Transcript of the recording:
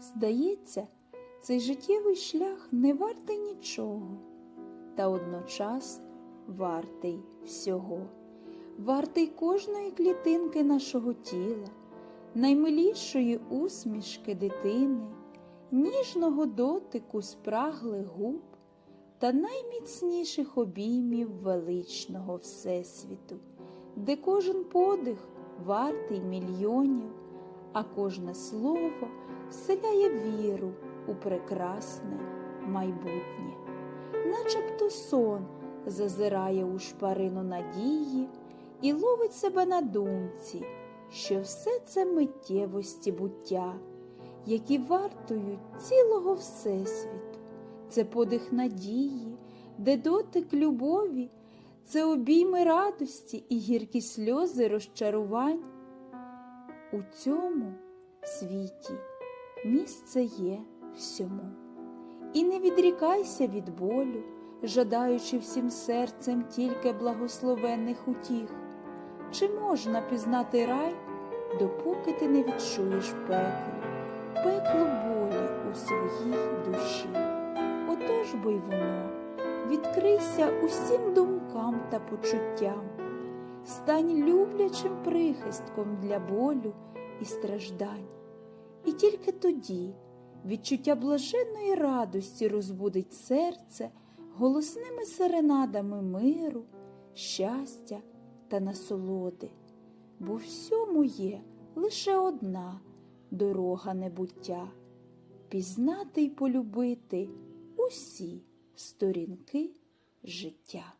Здається, цей життєвий шлях не вартий нічого, та одночасно вартий всього, вартий кожної клітинки нашого тіла, наймилішої усмішки дитини, ніжного дотику спраглих губ та найміцніших обіймів величного Всесвіту, де кожен подих вартий мільйонів, а кожне слово вселяє віру у прекрасне майбутнє, начебто сон зазирає у шпарину надії і ловить себе на думці, що все це миттєвості буття, які вартують цілого Всесвіту, це подих надії, де дотик любові, це обійми радості і гіркі сльози розчарувань. У цьому світі місце є всьому. І не відрікайся від болю, жадаючи всім серцем тільки благословенних утіх. Чи можна пізнати рай, допоки ти не відчуєш пекло, пекло болі у своїй душі? Отож бо й воно, відкрийся усім думкам та почуттям, стань люблячим прихистком для болю і страждань. І тільки тоді відчуття блаженної радості розбудить серце голосними серенадами миру, щастя та насолоди, бо всьому є лише одна дорога небуття пізнати й полюбити усі сторінки життя.